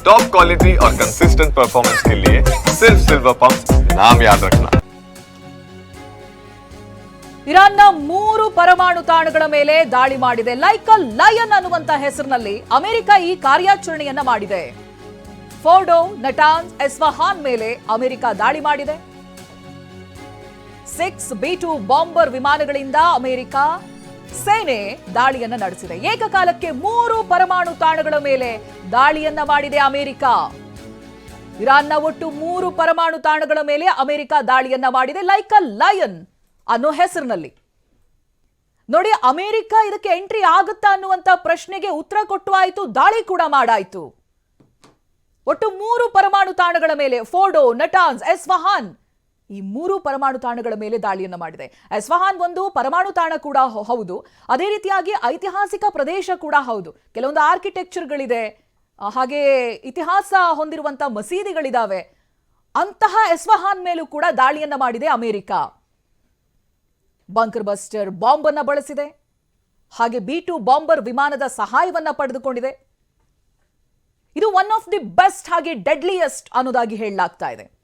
Top quality और consistent performance के लिए सिर्फ सिल्वर पंप नाम याद रखना ಇರಾನ್ನ ಮೂರು ಪರಮಾಣು ತಾಣಗಳ ಮೇಲೆ ದಾಳಿ ಮಾಡಿದೆ ಲೈಕ್ ಅ ಲಯನ್ ಅನ್ನುವಂತ ಹೆಸರಿನಲ್ಲಿ ಅಮೆರಿಕ ಈ ಕಾರ್ಯಾಚರಣೆಯನ್ನ ಮಾಡಿದೆ ಫೋರ್ಡೋ ನಟಾನ್ಸ್ ಎಸ್ವಹಾನ್ ಮೇಲೆ ಅಮೆರಿಕ ದಾಳಿ ಮಾಡಿದೆ ಸಿಕ್ಸ್ ಬಿ ಟು ಬಾಂಬರ್ ವಿಮಾನಗಳಿಂದ ಅಮೆರಿಕ ಸೇನೆ ದಾಳಿಯನ್ನ ನಡೆಸಿದೆ. ಏಕಕಾಲಕ್ಕೆ ಮೂರು ಪರಮಾಣು ತಾಣಗಳ ಮೇಲೆ ದಾಳಿಯನ್ನ ಮಾಡಿದೆ ಅಮೆರಿಕ. ಇರಾನ್ನ ಒಟ್ಟು ಮೂರು ಪರಮಾಣು ತಾಣಗಳ ಮೇಲೆ ಅಮೆರಿಕ ದಾಳಿಯನ್ನ ಮಾಡಿದೆ. ಲೈಕ್ ಅ ಲಯನ್ ಅನ್ನೋ ಹೆಸರಿನಲ್ಲಿ. ನೋಡಿ, ಅಮೆರಿಕ ಇದಕ್ಕೆ ಎಂಟ್ರಿ ಆಗುತ್ತಾ ಅನ್ನುವಂತ ಪ್ರಶ್ನೆಗೆ ಉತ್ತರ ಕೊಟ್ಟು ಆಯಿತು, ದಾಳಿ ಕೂಡ ಮಾಡಾಯಿತು. ಒಟ್ಟು ಮೂರು ಪರಮಾಣು ತಾಣಗಳ ಮೇಲೆ ಫೋಡೋ ನಟಾನ್ಸ್ ಎಸ್ವಹಾನ್ ಈ ಮೂರು ಪರಮಾಣು ತಾಣಗಳ ಮೇಲೆ ದಾಳಿಯನ್ನ ಮಾಡಿದೆ. ಎಸ್ವಹಾನ್ ಒಂದು, ಪರಮಾಣು ತಾಣ ಕೂಡ ಹೌದು. ಅದೇ ರೀತಿಯಾಗಿ ಐತಿಹಾಸಿಕ ಪ್ರದೇಶ ಕೂಡ ಹೌದು. ಕೆಲವೊಂದು ಆರ್ಕಿಟೆಕ್ಚರ್ಗಳಿದೆ. ಹಾಗೆ ಇತಿಹಾಸ ಹೊಂದಿರುವಂಥ ಮಸೀದಿಗಳಿದಾವೆ. ಅಂತಹ ಎಸ್ವಹಾನ್ ಮೇಲೂ ಕೂಡ ದಾಳಿಯನ್ನ ಮಾಡಿದೆ ಅಮೆರಿಕ. ಬಂಕರ್ ಬಸ್ಟರ್ ಬಾಂಬ್ ಅನ್ನ ಬಳಸಿದೆ. ಹಾಗೆ ಬಿ ಟು ಬಾಂಬರ್ ವಿಮಾನದ ಸಹಾಯವನ್ನ ಪಡೆದುಕೊಂಡಿದೆ. ಇದು ಒನ್ ಆಫ್ ದಿ ಬೆಸ್ಟ್ ಹಾಗೆ ಡೆಡ್ಲಿಯೆಸ್ಟ್ ಅನ್ನೋದಾಗಿ ಹೇಳಲಾಗ್ತಾ ಇದೆ.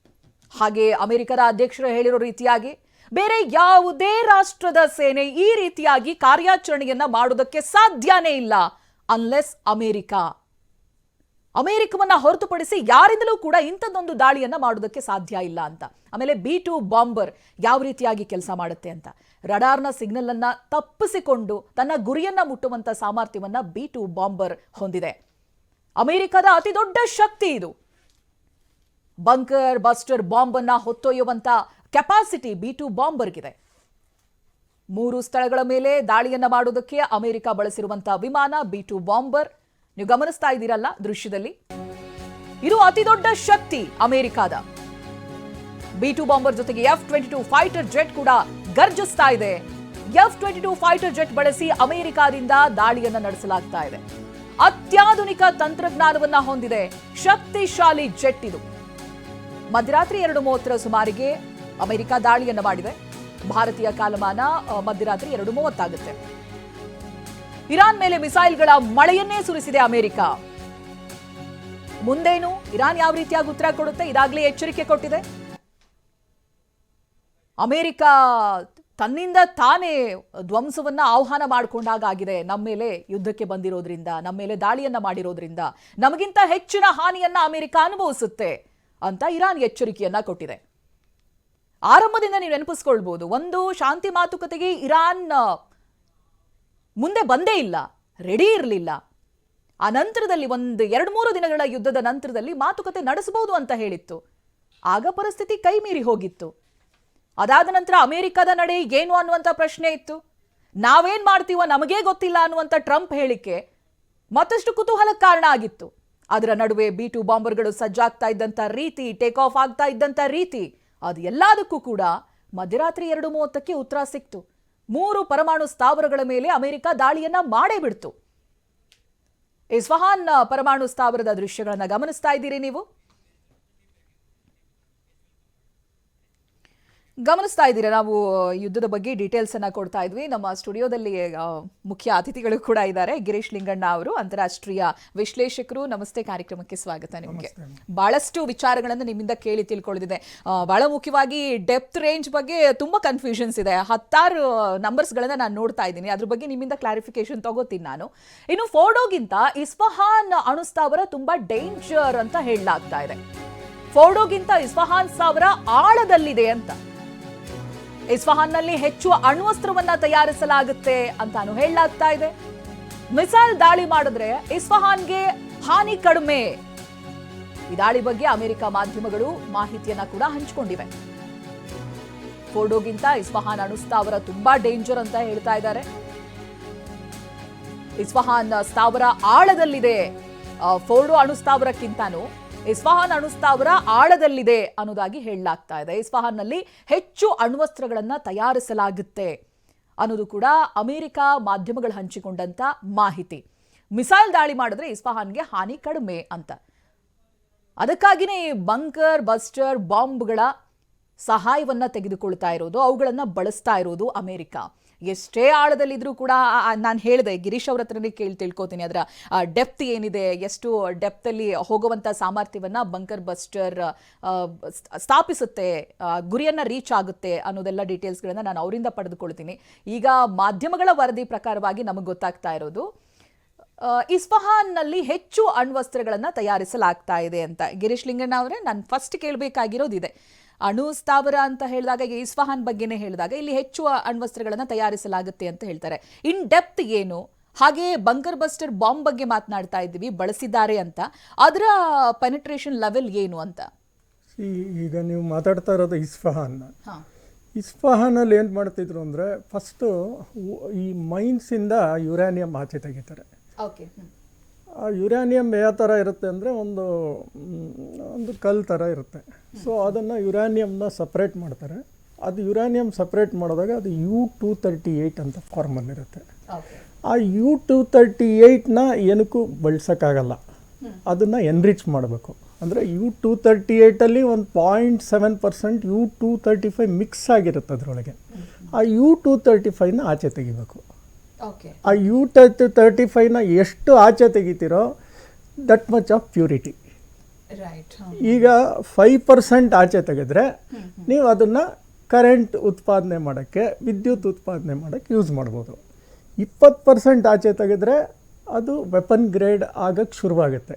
ಹಾಗೆ ಅಮೆರಿಕದ ಅಧ್ಯಕ್ಷರು ಹೇಳಿರೋ ರೀತಿಯಾಗಿ ಬೇರೆ ಯಾವುದೇ ರಾಷ್ಟ್ರದ ಸೇನೆ ಈ ರೀತಿಯಾಗಿ ಕಾರ್ಯಾಚರಣೆಯನ್ನ ಮಾಡೋದಕ್ಕೆ ಸಾಧ್ಯನೇ ಇಲ್ಲ ಅನ್ಲೆಸ್ ಅಮೆರಿಕ. ಅಮೆರಿಕವನ್ನ ಹೊರತುಪಡಿಸಿ ಯಾರಿಂದಲೂ ಕೂಡ ಇಂಥದ್ದೊಂದು ದಾಳಿಯನ್ನ ಮಾಡೋದಕ್ಕೆ ಸಾಧ್ಯ ಇಲ್ಲ ಅಂತ. ಆಮೇಲೆ ಬಿ ಟು ಬಾಂಬರ್ ಯಾವ ರೀತಿಯಾಗಿ ಕೆಲಸ ಮಾಡುತ್ತೆ ಅಂತ. ರಡಾರ್ನ ಸಿಗ್ನಲ್ ಅನ್ನ ತಪ್ಪಿಸಿಕೊಂಡು ತನ್ನ ಗುರಿಯನ್ನ ಮುಟ್ಟುವಂತ ಸಾಮರ್ಥ್ಯವನ್ನ ಬಿ ಟು ಬಾಂಬರ್ ಹೊಂದಿದೆ. ಅಮೆರಿಕದ ಅತಿ ದೊಡ್ಡ ಶಕ್ತಿ ಇದು. ಬಂಕರ್ ಬಸ್ಟರ್ ಬಾಂಬ್ ಅನ್ನ ಹೊತ್ತೊಯ್ಯುವಂತ ಕೆಪಾಸಿಟಿ ಬಿ ಟು ಬಾಂಬರ್ಗಿದೆ ಮೂರು ಸ್ಥಳಗಳ ಮೇಲೆ ದಾಳಿಯನ್ನ ಮಾಡುವುದಕ್ಕೆ ಅಮೆರಿಕ ಬಳಸಿರುವಂತಹ ವಿಮಾನ ಬಿ ಟು ಬಾಂಬರ್ ನೀವು ಗಮನಿಸ್ತಾ ಇದ್ದೀರಲ್ಲ ದೃಶ್ಯದಲ್ಲಿ? ಇದು ಅತಿ ದೊಡ್ಡ ಶಕ್ತಿ ಅಮೆರಿಕಾದ. ಬಿ ಟು ಬಾಂಬರ್ ಜೊತೆಗೆ F twenty two fighter jet ಕೂಡ ಗರ್ಜಿಸ್ತಾ ಇದೆ. F twenty two fighter jet ಬಳಸಿ ಅಮೆರಿಕಾದಿಂದ ದಾಳಿಯನ್ನ ನಡೆಸಲಾಗ್ತಾ ಇದೆ. ಅತ್ಯಾಧುನಿಕ ತಂತ್ರಜ್ಞಾನವನ್ನ ಹೊಂದಿದೆ. ಶಕ್ತಿಶಾಲಿ ಜೆಟ್ ಇದು. ಮಧ್ಯರಾತ್ರಿ ಎರಡು ಮೂವತ್ತರ ಸುಮಾರಿಗೆ ಅಮೆರಿಕ ದಾಳಿಯನ್ನ ಮಾಡಿದೆ. ಭಾರತೀಯ ಕಾಲಮಾನ ಮಧ್ಯರಾತ್ರಿ ಎರಡು ಮೂವತ್ತಾಗುತ್ತೆ. ಇರಾನ್ ಮೇಲೆ ಮಿಸೈಲ್ಗಳ ಮಳೆಯನ್ನೇ ಸುರಿಸಿದೆ ಅಮೆರಿಕ. ಮುಂದೇನು? ಇರಾನ್ ಯಾವ ರೀತಿಯಾಗಿ ಉತ್ತರ ಕೊಡುತ್ತೆ? ಇದಾಗಲೇ ಎಚ್ಚರಿಕೆ ಕೊಟ್ಟಿದೆ. ಅಮೆರಿಕ ತನ್ನಿಂದ ತಾನೇ ಧ್ವಂಸವನ್ನ ಆಹ್ವಾನ ಮಾಡಿಕೊಂಡಾಗಿದೆ ನಮ್ಮ ಮೇಲೆ ಯುದ್ಧಕ್ಕೆ ಬಂದಿರೋದ್ರಿಂದ, ನಮ್ಮ ಮೇಲೆ ದಾಳಿಯನ್ನ ಮಾಡಿರೋದ್ರಿಂದ. ನಮಗಿಂತ ಹೆಚ್ಚಿನ ಹಾನಿಯನ್ನ ಅಮೆರಿಕ ಅನುಭವಿಸುತ್ತೆ. ಅಂತ ಇರಾನ್ ಎಚ್ಚರಿಕೆಯನ್ನ ಕೊಟ್ಟಿದೆ. ಆರಂಭದಿಂದ ನೀವು ನೆನಪಿಸ್ಕೊಳ್ಬಹುದು ಒಂದು ಶಾಂತಿ ಮಾತುಕತೆಗೆ ಇರಾನ್ ಮುಂದೆ ಬಂದೇ ಇಲ್ಲ ರೆಡಿ ಇರಲಿಲ್ಲ. ಆ ನಂತರದಲ್ಲಿ ಒಂದು ಎರಡು ಮೂರು ದಿನಗಳ ಯುದ್ಧದ ನಂತರದಲ್ಲಿ ಮಾತುಕತೆ ನಡೆಸಬಹುದು ಅಂತ ಹೇಳಿತ್ತು. ಆಗ ಪರಿಸ್ಥಿತಿ ಕೈ ಮೀರಿ ಹೋಗಿತ್ತು. ಅದಾದ ನಂತರ ಅಮೆರಿಕದ ನಡೆ ಏನು ಅನ್ನುವಂಥ ಪ್ರಶ್ನೆ ಇತ್ತು. ನಾವೇನ್ ಮಾಡ್ತೀವೋ ನಮಗೇ ಗೊತ್ತಿಲ್ಲ ಅನ್ನುವಂಥ ಟ್ರಂಪ್ ಹೇಳಿಕೆ ಮತ್ತಷ್ಟು ಕುತೂಹಲಕ್ಕೆ ಕಾರಣ ಆಗಿತ್ತು. ಅದರ ನಡುವೆ ಬಿ ಟು ಬಾಂಬರ್ಗಳು ಸಜ್ಜಾಗ್ತಾ ಇದ್ದಂಥ ರೀತಿ ಟೇಕ್ ಆಫ್ ಆಗ್ತಾ ಇದ್ದಂಥ ರೀತಿ, ಅದು ಎಲ್ಲದಕ್ಕೂ ಕೂಡ ಮಧ್ಯರಾತ್ರಿ ಎರಡು ಮೂವತ್ತಕ್ಕೆ ಉತ್ತರ ಸಿಕ್ತು. ಮೂರು ಪರಮಾಣು ಸ್ಥಾವರಗಳ ಮೇಲೆ ಅಮೆರಿಕ ದಾಳಿಯನ್ನ ಮಾಡೇ ಬಿಡ್ತು. ಇಸ್ಫಹಾನ್ ಪರಮಾಣು ಸ್ಥಾವರದ ದೃಶ್ಯಗಳನ್ನು ಗಮನಿಸ್ತಾ ಇದ್ದೀರಿ ನೀವು? ಗಮನಿಸ್ತಾ ಇದ್ದೀರಾ? ನಾವು ಯುದ್ಧದ ಬಗ್ಗೆ ಡೀಟೇಲ್ಸ್ ಅನ್ನ ಕೊಡ್ತಾ ಇದ್ವಿ. ನಮ್ಮ ಸ್ಟುಡಿಯೋದಲ್ಲಿ ಮುಖ್ಯ ಅತಿಥಿಗಳು ಕೂಡ ಇದ್ದಾರೆ. ಗಿರೀಶ್ ಲಿಂಗಣ್ಣ ಅವರು ಅಂತಾರಾಷ್ಟ್ರೀಯ ವಿಶ್ಲೇಷಕರು. ನಮಸ್ತೆ ಕಾರ್ಯಕ್ರಮಕ್ಕೆ ಸ್ವಾಗತ ನಿಮಗೆ. ಬಹಳಷ್ಟು ವಿಚಾರಗಳನ್ನು ನಿಮ್ಮಿಂದ ಕೇಳಿ ತಿಳ್ಕೊಳ್ಳಿದೆ ಬಹಳ ಮುಖ್ಯವಾಗಿ ಡೆಪ್ತ್ ರೇಂಜ್ ಬಗ್ಗೆ ತುಂಬಾ ಕನ್ಫ್ಯೂಷನ್ಸ್ ಇದೆ. ಹತ್ತಾರು ನಂಬರ್ಸ್ಗಳನ್ನ ನಾನು ನೋಡ್ತಾ ಇದ್ದೀನಿ. ಅದ್ರ ಬಗ್ಗೆ ನಿಮ್ಮಿಂದ ಕ್ಲಾರಿಫಿಕೇಶನ್ ತಗೋತೀನಿ ನಾನು. ಇನ್ನು ಫೋರ್ಡೋಗಿಂತ ಇಸ್ಫಹಾನ್ ಅಣುಸ್ತಾವರ ತುಂಬಾ ಡೇಂಜರ್ ಅಂತ ಹೇಳಲಾಗ್ತಾ ಇದೆ. ಫೋರ್ಡೋಗಿಂತ ಇಸ್ಫಹಾನ್ ಸಾವಿರ ಆಳದಲ್ಲಿದೆ ಅಂತ. ಇಸ್ಫಹಾನ್ನಲ್ಲಿ ಹೆಚ್ಚು ಅಣ್ವಸ್ತ್ರವನ್ನ ತಯಾರಿಸಲಾಗುತ್ತೆ ಅಂತಾನು ಹೇಳಲಾಗ್ತಾ ಇದೆ. ಮಿಸೈಲ್ ದಾಳಿ ಮಾಡಿದ್ರೆ ಇಸ್ಫಹಾನ್ಗೆ ಹಾನಿ ಕಡಿಮೆ. ಈ ದಾಳಿ ಬಗ್ಗೆ ಅಮೆರಿಕ ಮಾಧ್ಯಮಗಳು ಮಾಹಿತಿಯನ್ನ ಕೂಡ ಹಂಚಿಕೊಂಡಿವೆ. ಫೋರ್ಡೋಗಿಂತ ಇಸ್ಫಹಾನ್ ಅಣುಸ್ಥಾವರ ತುಂಬಾ ಡೇಂಜರ್ ಅಂತ ಹೇಳ್ತಾ ಇದ್ದಾರೆ. ಇಸ್ಫಹಾನ್ ಸ್ಥಾವರ ಆಳದಲ್ಲಿದೆ. ಫೋರ್ಡೋ ಅಣುಸ್ಥಾವರಕ್ಕಿಂತಾನು ಇಸ್ಫಹಾನ್ ಅಣುಸ್ಥಾವರ ಆಳದಲ್ಲಿದೆ ಅನ್ನೋದಾಗಿ ಹೇಳಲಾಗ್ತಾ ಇದೆ. ಇಸ್ಫಹಾನ್ನಲ್ಲಿ ಹೆಚ್ಚು ಅಣ್ವಸ್ತ್ರಗಳನ್ನ ತಯಾರಿಸಲಾಗುತ್ತೆ ಅನ್ನೋದು ಕೂಡ ಅಮೆರಿಕ ಮಾಧ್ಯಮಗಳು ಹಂಚಿಕೊಂಡಂತ ಮಾಹಿತಿ. ಮಿಸೈಲ್ ದಾಳಿ ಮಾಡಿದ್ರೆ ಇಸ್ಫಹಾನ್ಗೆ ಹಾನಿ ಕಡಿಮೆ ಅಂತ. ಅದಕ್ಕಾಗಿನೇ ಈ ಬಂಕರ್, ಬಸ್ಟರ್, ಬಾಂಬ್ಗಳ ಸಹಾಯವನ್ನ ತೆಗೆದುಕೊಳ್ತಾ ಇರೋದು, ಅವುಗಳನ್ನ ಬಳಸ್ತಾ ಇರೋದು ಅಮೆರಿಕ. ಎಷ್ಟೇ ಆಳದಲ್ಲಿದ್ರೂ ಕೂಡ ನಾನು ಹೇಳಿದೆ, ಗಿರೀಶ್ ಅವ್ರ ಹತ್ರನೇ ಕೇಳಿ ತಿಳ್ಕೊತೀನಿ. ಅದರ ಡೆಪ್ತ್ ಏನಿದೆ, ಎಷ್ಟು ಡೆಪ್ತಲ್ಲಿ ಹೋಗುವಂತ ಸಾಮರ್ಥ್ಯವನ್ನ ಬಂಕರ್ ಬಸ್ಟರ್ ಸ್ಥಾಪಿಸುತ್ತೆ ಗುರಿಯನ್ನ ರೀಚ್ ಆಗುತ್ತೆ ಅನ್ನೋದೆಲ್ಲ ಡೀಟೇಲ್ಸ್ಗಳನ್ನು ನಾನು ಅವರಿಂದ ಪಡೆದುಕೊಳ್ತೀನಿ. ಈಗ ಮಾಧ್ಯಮಗಳ ವರದಿ ಪ್ರಕಾರವಾಗಿ ನಮಗೆ ಗೊತ್ತಾಗ್ತಾ ಇರೋದು ಇಸ್ಫಹಾನ್ ಇಸ್ಫಹಾನ್ನಲ್ಲಿ ಹೆಚ್ಚು ಅಣ್ವಸ್ತ್ರಗಳನ್ನು ತಯಾರಿಸಲಾಗ್ತಾ ಇದೆ ಅಂತ. ಗಿರೀಶ್ ಲಿಂಗಣ್ಣ ಅವರೇ, ನಾನು ಫಸ್ಟ್ ಕೇಳಬೇಕಾಗಿರೋದಿದೆ ಅಣು ಸ್ಥಾವರ ಅಂತ ಹೇಳಿದಾಗ ಈಗ ಇಸ್ಫಹಾನ್ ಬಗ್ಗೆನೇ ಹೇಳಿದಾಗ ಇಲ್ಲಿ ಹೆಚ್ಚು ಅಣ್ವಸ್ತ್ರಗಳನ್ನು ತಯಾರಿಸಲಾಗುತ್ತೆ ಅಂತ ಹೇಳ್ತಾರೆ. ಇನ್ ಡೆಪ್ತ್ ಏನು? ಹಾಗೆ ಬಂಕರ್ ಬಸ್ಟರ್ ಬಾಂಬ್ ಬಗ್ಗೆ ಮಾತನಾಡ್ತಾ ಇದ್ದೀವಿ ಬಳಸಿದ್ದಾರೆ ಅಂತ. ಅದರ ಪೆನಿಟ್ರೇಷನ್ ಲೆವೆಲ್ ಏನು ಅಂತ? ಈಗ ನೀವು ಮಾತಾಡ್ತಾ ಇರೋದು ಇಸ್ಫಹಾನ್. ಇಸ್ಫಹಾನಲ್ಲಿ ಏನು ಮಾಡ್ತಿದ್ರು ಅಂದರೆ ಫಸ್ಟು ಈ ಮೈನ್ಸಿಂದ ಯುರೇನಿಯಂ ಆಚೆ ತೆಗಿತಾರೆ. ಓಕೆ. ಆ ಯುರೇನಿಯಂ ಯಾವ ಥರ ಇರುತ್ತೆ ಅಂದರೆ ಒಂದು ಒಂದು ಕಲ್ ಥರ ಇರುತ್ತೆ. ಸೊ ಅದನ್ನು ಯುರೇನಿಯಂನ ಸಪ್ರೇಟ್ ಮಾಡ್ತಾರೆ. ಅದು ಯುರೇನಿಯಂ ಸಪ್ರೇಟ್ ಮಾಡಿದಾಗ ಅದು ಯು ಟೂ ತರ್ಟಿ ಏಯ್ಟ್ ಅಂತ ಫಾರ್ಮಲ್ಲಿರುತ್ತೆ ಇರುತ್ತೆ. ಆ ಯು ಟೂ ತರ್ಟಿ ಏಯ್ಟ್ನ ಏನಕ್ಕೂ ಬಳಸೋಕ್ಕಾಗಲ್ಲ. ಅದನ್ನು ಎನ್ರಿಚ್ ಮಾಡಬೇಕು. ಅಂದರೆ ಯು ಟೂ ತರ್ಟಿ ಏಯ್ಟಲ್ಲಿ ಒಂದು point seven percent U two thirty five mix ಆಗಿರುತ್ತೆ ಅದರೊಳಗೆ. ಆ ಯು ಟೂ ತರ್ಟಿ ಫೈವ್ನ ಆಚೆ ತೆಗಿಬೇಕು. ಆ ಯು ಟತ್ ತರ್ಟಿ ಫೈವ್ನ ಎಷ್ಟು ಆಚೆ ತೆಗಿತೀರೋ that much of purity right ಈಗ ಫೈವ್ ಪರ್ಸೆಂಟ್ ಆಚೆ ತೆಗೆದ್ರೆ ನೀವು ಅದನ್ನು ಕರೆಂಟ್ ಉತ್ಪಾದನೆ ಮಾಡೋಕ್ಕೆ ವಿದ್ಯುತ್ ಉತ್ಪಾದನೆ ಮಾಡೋಕ್ಕೆ ಯೂಸ್ ಮಾಡ್ಬೋದು. ಇಪ್ಪತ್ತು ಪರ್ಸೆಂಟ್ ಆಚೆ ತೆಗೆದ್ರೆ ಅದು ವೆಪನ್ ಗ್ರೇಡ್ ಆಗಕ್ಕೆ ಶುರುವಾಗುತ್ತೆ.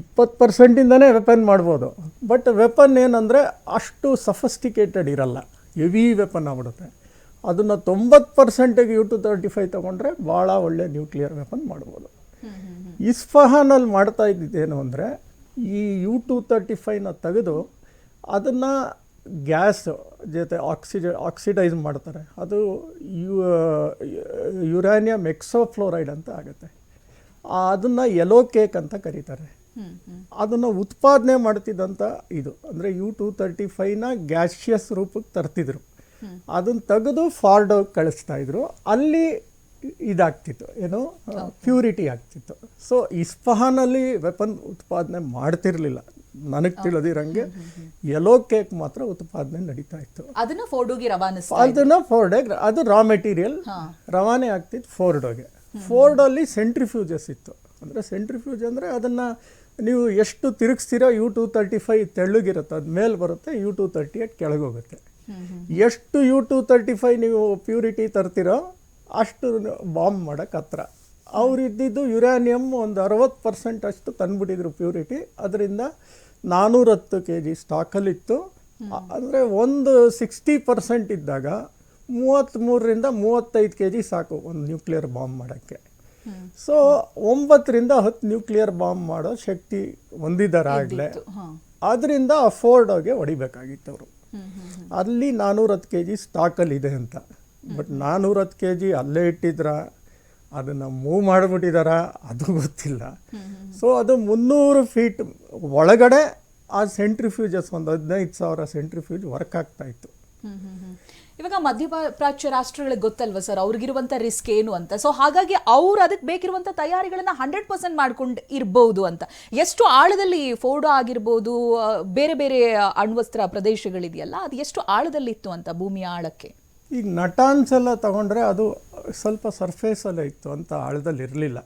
ಇಪ್ಪತ್ತು ಪರ್ಸೆಂಟಿಂದನೇ ವೆಪನ್ ಮಾಡ್ಬೋದು. ಬಟ್ ವೆಪನ್ ಏನಂದರೆ ಅಷ್ಟು ಸಫಸ್ಟಿಕೇಟೆಡ್ ಇರಲ್ಲ. ಹೆವಿ ವೆಪನ್ ಆಗ್ಬಿಡುತ್ತೆ. ಅದನ್ನು ತೊಂಬತ್ತು ಪರ್ಸೆಂಟಿಗೆ ಯು ಟು ತರ್ಟಿ ಫೈವ್ ತೊಗೊಂಡ್ರೆ ಭಾಳ ಒಳ್ಳೆ ನ್ಯೂಕ್ಲಿಯರ್ ವೆಪನ್ ಮಾಡ್ಬೋದು. ಇಸ್ಫಹಾನಲ್ಲಿ ಮಾಡ್ತಾ ಇದ್ದಿದ್ದೇನು ಅಂದರೆ, ಈ ಯು ಟು ತರ್ಟಿ ಫೈವ್ನ ತೆಗೆದು ಅದನ್ನು ಗ್ಯಾಸ್ ಜೊತೆ ಆಕ್ಸಿಜ ಆಕ್ಸಿಡೈಸ್ ಮಾಡ್ತಾರೆ. ಅದು ಯು ಯುರೇನಿಯಂ ಎಕ್ಸೋಫ್ಲೋರೈಡ್ ಅಂತ ಆಗುತ್ತೆ. ಅದನ್ನು ಯೆಲೋ ಕೇಕ್ ಅಂತ ಕರೀತಾರೆ. ಅದನ್ನು ಉತ್ಪಾದನೆ ಮಾಡ್ತಿದ್ದಂಥ ಇದು. ಅಂದರೆ ಯು ಟು ತರ್ಟಿ ಫೈವ್ನ ಗ್ಯಾಶಿಯಸ್ ರೂಪಕ್ಕೆ ತರ್ತಿದ್ರು. ಅದನ್ನು ತೆಗೆದು ಫಾರ್ಡ್ ಕಳಿಸ್ತಾ ಇದ್ರು. ಅಲ್ಲಿ ಇದಾಗ್ತಿತ್ತು ಏನು ಪ್ಯೂರಿಟಿ ಆಗ್ತಿತ್ತು. ಸೊ ಇಸ್ಫಹಾನಲ್ಲಿ ವೆಪನ್ ಉತ್ಪಾದನೆ ಮಾಡ್ತಿರ್ಲಿಲ್ಲ. ನನಗೆ ತಿಳಿದಿರಂಗೆ ಯೆಲೋ ಕೇಕ್ ಮಾತ್ರ ಉತ್ಪಾದನೆ ನಡೀತಾ ಇತ್ತು. ಅದನ್ನ ಫೋರ್ಡ್ ರವಾನಿಸ್ ಅದನ್ನ ಫೋರ್ಡೆ ಅದು ರಾ ಮೆಟೀರಿಯಲ್ ರವಾನೆ ಆಗ್ತಿತ್ತು ಫೋರ್ಡೋಗೆ ಫೋರ್ಡಲ್ಲಿ ಸೆಂಟ್ರಿಫ್ಯೂಜಸ್ ಇತ್ತು. ಅಂದರೆ ಸೆಂಟ್ರಿಫ್ಯೂಜ್ ಅಂದರೆ ಅದನ್ನು ನೀವು ಎಷ್ಟು ತಿರುಗಿಸ್ತೀರೋ ಯು ಟು ತರ್ಟಿ ಫೈವ್ ತೆಳ್ಳಗಿರುತ್ತೆ ಅದು ಮೇಲೆ ಬರುತ್ತೆ ಯು ಟು ತರ್ಟಿ ಏಟ್ ಕೆಳಗೋಗುತ್ತೆ ಎಷ್ಟು ಯು ಟು ತರ್ಟಿ ಫೈವ್ ನೀವು ಪ್ಯೂರಿಟಿ ತರ್ತೀರೋ ಅಷ್ಟು ಬಾಂಬ್ ಮಾಡೋಕ್ಕೆ ಹತ್ರ. ಅವ್ರು ಇದ್ದಿದ್ದು ಯುರೇನಿಯಮ್ ಒಂದು ಅರವತ್ತು ಪರ್ಸೆಂಟ್ ಅಷ್ಟು ತಂದುಬಿಟ್ಟಿದ್ರು ಪ್ಯೂರಿಟಿ ಅದರಿಂದ ನಾನ್ನೂರತ್ತು ಕೆ ಜಿ ಸ್ಟಾಕಲ್ಲಿತ್ತು ಅಂದರೆ ಒಂದು ಸಿಕ್ಸ್ಟಿ ಪರ್ಸೆಂಟ್ ಇದ್ದಾಗ ಮೂವತ್ತ್ಮೂರರಿಂದ ಮೂವತ್ತೈದು ಕೆ ಜಿ ಸಾಕು ಒಂದು ನ್ಯೂಕ್ಲಿಯರ್ ಬಾಂಬ್ ಮಾಡೋಕ್ಕೆ. ಸೊ ಒಂಬತ್ತರಿಂದ ಹತ್ತು ನ್ಯೂಕ್ಲಿಯರ್ ಬಾಂಬ್ ಮಾಡೋ ಶಕ್ತಿ ಹೊಂದಿದ್ದಾರೆ ಆಗಲೇ ಅದರಿಂದ ಆ ಆಗಿ ಹೊಡಿಬೇಕಾಗಿತ್ತು ಅವರು. ಅಲ್ಲಿ ನಾನ್ನೂರತ್ತು ಕೆ ಜಿ ಸ್ಟಾಕಲ್ಲಿ ಇದೆ ಅಂತ. ಬಟ್ ನಾನ್ನೂರತ್ತು ಕೆ ಜಿ ಅಲ್ಲೇ ಇಟ್ಟಿದ್ರ, ಅದನ್ನು ಮೂವ್ ಮಾಡಿಬಿಟ್ಟಿದಾರ, ಅದು ಗೊತ್ತಿಲ್ಲ. ಸೊ ಅದು ಮುನ್ನೂರು ಫೀಟ್ ಒಳಗಡೆ ಆ ಸೆಂಟ್ರಿಫ್ಯೂಜಸ್ ಒಂದು ಹದಿನೈದು ಸಾವಿರ ಸೆಂಟ್ರಿಫ್ಯೂಜ್ ವರ್ಕ್ ಆಗ್ತಾ ಇತ್ತು ಮಧ್ಯ ಪ್ರಾಚ್ಯ. ಇವಾಗ ರಾಷ್ಟ್ರಗಳಿಗೆ ಗೊತ್ತಲ್ವಾ ಸರ್? ಅವ್ರಿಗಿರುವಂತ ರಿಸ್ಕ್ ಏನು ಅಂತ? ಸೊ ಹಾಗಾಗಿ ಅವ್ರು ಅದಕ್ಕೆ ಬೇಕಿರುವಂತ ತಯಾರಿಗಳನ್ನ ಹಂಡ್ರೆಡ್ ಪರ್ಸೆಂಟ್ ಮಾಡ್ಕೊಂಡು ಇರ್ಬೋದು ಅಂತ. ಎಷ್ಟು ಆಳದಲ್ಲಿ ಫೋಡೋ ಆಗಿರ್ಬೋದು ಬೇರೆ ಬೇರೆ ಅಣ್ವಸ್ತ್ರ ಪ್ರದೇಶಗಳಿದೆಯಲ್ಲ ಅದು ಎಷ್ಟು ಆಳದಲ್ಲಿತ್ತು ಅಂತ ಭೂಮಿಯ ಆಳಕ್ಕೆ? ಈಗ ನಟಾನ್ಸ್ ಎಲ್ಲ ತಗೊಂಡ್ರೆ ಅದು ಸ್ವಲ್ಪ ಸರ್ಫೇಸಲ್ಲೇ ಇತ್ತು ಅಂತ ಆಳದಲ್ಲಿ ಇರಲಿಲ್ಲ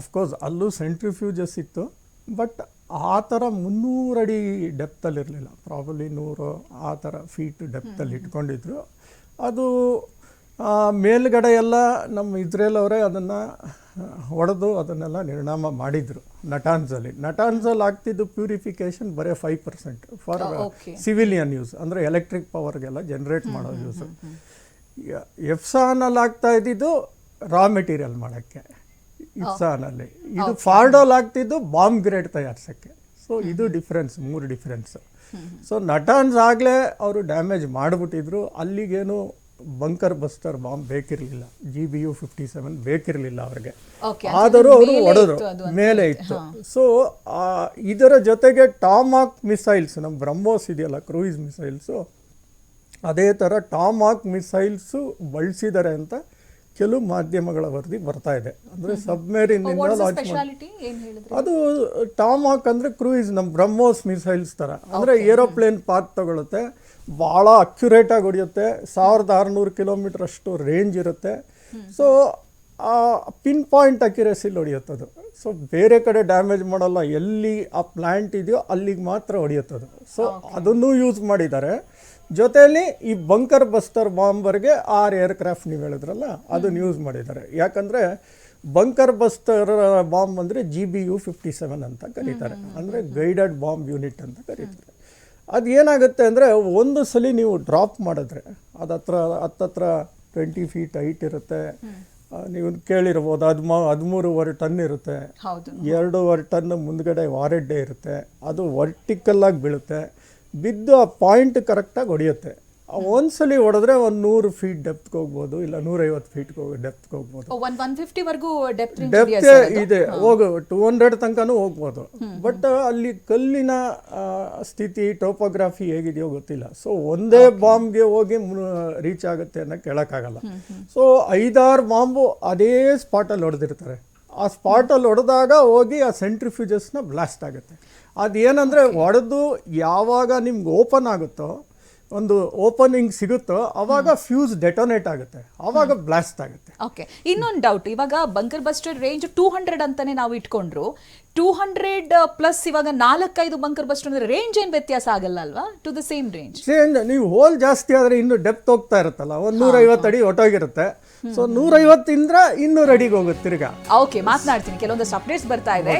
ಅಫ್ಕೋರ್ಸ್ ಅಲ್ಲೂ ಸೆಂಟ್ರಿಫ್ಯೂಜಸ್ ಇತ್ತು. ಬಟ್ ಆ ಥರ ಮುನ್ನೂರಡಿ ಅಡಿ ಡೆಪ್ತಲ್ಲಿ ಇರಲಿಲ್ಲ. ಪ್ರಾಬಲಿ ನೂರು ಆ ಥರ ಫೀಟ್ ಡೆಪ್ತಲ್ಲಿ ಇಟ್ಕೊಂಡಿದ್ರು. ಅದು ಮೇಲ್ಗಡೆ ಎಲ್ಲ ನಮ್ಮ ಇಸ್ರೇಲ್ ಅವರೇ ಅದನ್ನು ಹೊಡೆದು ಅದನ್ನೆಲ್ಲ ನಿರ್ಣಾಮ ಮಾಡಿದರು ನಟಾನ್ಸಲ್ಲಿ. ನಟಾನ್ಸಲ್ಲಿ ಆಗ್ತಿದ್ದು ಪ್ಯೂರಿಫಿಕೇಶನ್ ಬರೀ five percent for. Civilian use ಅಂದರೆ ಎಲೆಕ್ಟ್ರಿಕ್ ಪವರ್ಗೆಲ್ಲ ಜನ್ರೇಟ್ ಮಾಡೋ ಯೂಸ್ ಎಫ್ಸಾನಲ್ಲಿ ಆಗ್ತಾ ಇದ್ದಿದ್ದು ರಾ ಮೆಟೀರಿಯಲ್ ಮಾಡೋಕ್ಕೆ. ಇಫ್ಸಾನಲ್ಲಿ ಇದು ಫಾರ್ಡೋಲ್ ಆಗ್ತಿದ್ದು ಬಾಂಬ್ ಗ್ರೇಡ್ ತಯಾರಿಸೋಕ್ಕೆ. ಸೊ ಇದು ಡಿಫ್ರೆನ್ಸ್ ಮೂರು ಡಿಫ್ರೆನ್ಸ್ ಸೊ ನಟಾನ್ಸ್ ಆಗಲೇ ಅವರು ಡ್ಯಾಮೇಜ್ ಮಾಡಿಬಿಟ್ಟಿದ್ರು. ಅಲ್ಲಿಗೇನು bunker buster bomb ಬೇಕಿರಲಿಲ್ಲ. G B U fifty seven ಬೇಕಿರಲಿಲ್ಲ ಅವ್ರಿಗೆ. ಆದರೂ ಅವರು ಹೊಡೆದ್ರು. ಮೇಲೆ ಇತ್ತು. ಸೊ ಇದರ ಜೊತೆಗೆ ಟಾಮಾಕ್ ಮಿಸೈಲ್ಸ್ ನಮ್ಮ ಬ್ರಹ್ಮೋಸ್ ಇದೆಯಲ್ಲ ಕ್ರೂಯಿಸ್ ಮಿಸೈಲ್ಸು ಅದೇ ಥರ ಟಾಮಾಕ್ ಮಿಸೈಲ್ಸು ಬಳಸಿದ್ದಾರೆ ಅಂತ ಕೆಲವು ಮಾಧ್ಯಮಗಳ ವರದಿ ಬರ್ತಾ ಇದೆ. ಅಂದರೆ ಸಬ್ಮೇರಿನಿಂದ ಲಾಂಚ್ ಮಾಡಿ. ಸ್ಪೆಷಾಲಿಟಿ ಹಾಕ್ ಅದು ಅಂದರೆ ಕ್ರೂಯಿಸ್ ನಮ್ಮ ಬ್ರಹ್ಮೋಸ್ ಮಿಸೈಲ್ಸ್ ಥರ ಅಂದರೆ ಏರೋಪ್ಲೇನ್ ಪಾತ್ ತಗೊಳುತ್ತೆ. ಭಾಳ ಅಕ್ಯುರೇಟಾಗಿ ಹೊಡೆಯುತ್ತೆ. ಸಾವಿರದ ಆರುನೂರು ಕಿಲೋಮೀಟರ್ ಅಷ್ಟು ರೇಂಜ್ ಇರುತ್ತೆ. ಸೊ ಪಿನ್ ಪಾಯಿಂಟ್ ಅಕ್ಯುರೇಸಿಲಿ ಹೊಡೆಯುತ್ತದು ಸೊ ಬೇರೆ ಕಡೆ ಡ್ಯಾಮೇಜ್ ಮಾಡಲ್ಲ ಎಲ್ಲಿ ಆ ಪ್ಲ್ಯಾಂಟ್ ಇದೆಯೋ ಅಲ್ಲಿಗೆ ಮಾತ್ರ ಹೊಡೆಯುತ್ತದು. ಸೊ ಅದನ್ನು ಯೂಸ್ ಮಾಡಿದ್ದಾರೆ ಜೊತೆಯಲ್ಲಿ ಈ ಬಂಕರ್ ಬಸ್ಟರ್ ಬಾಂಬರ್ಗೆ ಆರ್ ಏರ್ಕ್ರಾಫ್ಟ್ ನೀವು ಹೇಳಿದ್ರಲ್ಲ ಅದನ್ನು ಯೂಸ್ ಮಾಡಿದ್ದಾರೆ. ಯಾಕಂದರೆ ಬಂಕರ್ ಬಸ್ಟರ್ ಬಾಂಬ್ ಅಂದರೆ G B U fifty seven ಅಂತ ಕರೀತಾರೆ. ಅಂದರೆ ಗೈಡೆಡ್ ಬಾಂಬ್ ಯೂನಿಟ್ ಅಂತ ಕರೀತಾರೆ. ಅದು ಏನಾಗುತ್ತೆ ಅಂದರೆ ಒಂದು ಸಲ ನೀವು ಡ್ರಾಪ್ ಮಾಡಿದ್ರೆ ಅದತ್ರ ಹತ್ರ ಹತ್ತತ್ರ ಟ್ವೆಂಟಿ ಫೀಟ್ ಹೈಟ್ ಇರುತ್ತೆ. ನೀವು ಕೇಳಿರ್ಬೋದು ಹದಿಮ ಹದಿಮೂರುವರೆ ಟನ್ ಇರುತ್ತೆ. ಎರಡೂವರೆ ಟನ್ ಮುಂದ್ಗಡೆ ವಾರೆಡ್ಡೆ ಇರುತ್ತೆ. ಅದು ವರ್ಟಿಕಲ್ಲಾಗಿ ಬೀಳುತ್ತೆ. ಬಿದ್ದು ಆ ಪಾಯಿಂಟ್ ಕರೆಕ್ಟಾಗಿ ಹೊಡೆಯುತ್ತೆ. ಒಂದ್ಸಲಿ ಹೊಡೆದ್ರೆ ಒಂದು ನೂರು ಫೀಟ್ ಡೆಪ್ತ್ಗೆ ಹೋಗ್ಬೋದು ಇಲ್ಲ ನೂರೈವತ್ತು ಫೀಟ್ಗೆ ಹೋಗಿ ಡೆಪ್ತ್ಗೆ ಹೋಗ್ಬೋದು. ಒನ್ ಒನ್ ಫಿಫ್ಟಿವರೆಗೂ ಡೆಪ್ತ್ ಡೆಪ್ತ್ ಇದೆ ಹೋಗು ಟೂ ಹಂಡ್ರೆಡ್ ತನಕನೂ ಹೋಗ್ಬೋದು. ಬಟ್ ಅಲ್ಲಿ ಕಲ್ಲಿನ ಸ್ಥಿತಿ ಟೋಪೋಗ್ರಫಿ ಹೇಗಿದೆಯೋ ಗೊತ್ತಿಲ್ಲ. ಸೊ ಒಂದೇ ಬಾಂಬ್ಗೆ ಹೋಗಿ ರೀಚ್ ಆಗುತ್ತೆ ಅನ್ನೋ ಕೇಳೋಕ್ಕಾಗಲ್ಲ. ಸೊ ಐದಾರು ಬಾಂಬು ಅದೇ ಸ್ಪಾಟಲ್ಲಿ ಹೊಡೆದಿರ್ತಾರೆ. ಆ ಸ್ಪಾಟಲ್ಲಿ ಹೊಡೆದಾಗ ಹೋಗಿ ಆ ಸೆಂಟ್ರಿಫ್ಯೂಜಸ್ನ ಬ್ಲಾಸ್ಟ್ ಆಗುತ್ತೆ. ಅದೇನಂದರೆ ಹೊಡೆದು ಯಾವಾಗ ನಿಮ್ಗೆ ಓಪನ್ ಆಗುತ್ತೋ ಒಂದು ಓಪನಿಂಗ್ ಸಿಗುತ್ತೋ ಅವಾಗ ಫ್ಯೂಸ್ ಡೆಟೋನೇಟ್ ಆಗುತ್ತೆ. ಅವಾಗ ಬ್ಲಾಸ್ಟ್ ಆಗುತ್ತೆ. ಓಕೆ ಇನ್ನೊಂದು ಡೌಟ್ ಇವಾಗ bunker buster range two hundred ಅಂತಾನೆ ನಾವು ಇಟ್ಕೊಂಡ್ರು. ಟೂ ಹಂಡ್ರೆಡ್ ಪ್ಲಸ್ ಇವಾಗ ನಾಲ್ಕೈದು ಬಂಕರ್ ಬಸ್ಟರ್ ಅಂದ್ರೆ ರೇಂಜ್ ಏನ್ ವ್ಯತ್ಯಾಸ ಆಗಲ್ಲ ಅಲ್ವಾ? To the same range same ನೀವು ಹೋಲ್ ಜಾಸ್ತಿ ಆದರೆ ಇನ್ನು ಡೆಪ್ತ್ ಹೋಗ್ತಾ ಇರುತ್ತಲ್ಲ ಒಂದು ನೂರೈವತ್ತು ಅಡಿ ಹೊಟ್ಟೋಗಿರುತ್ತೆ ಸೊ ನೂರೈವತ್ತಿಂದ ಇನ್ನೂರು ಅಡಿಗೆ ಹೋಗುತ್ತೆ ತಿರ್ಗಾ. ಓಕೆ ಮಾತನಾಡ್ತೀನಿ. ಕೆಲವೊಂದಷ್ಟು ಅಪ್ಡೇಟ್ಸ್ ಬರ್ತಾ ಇದೆ.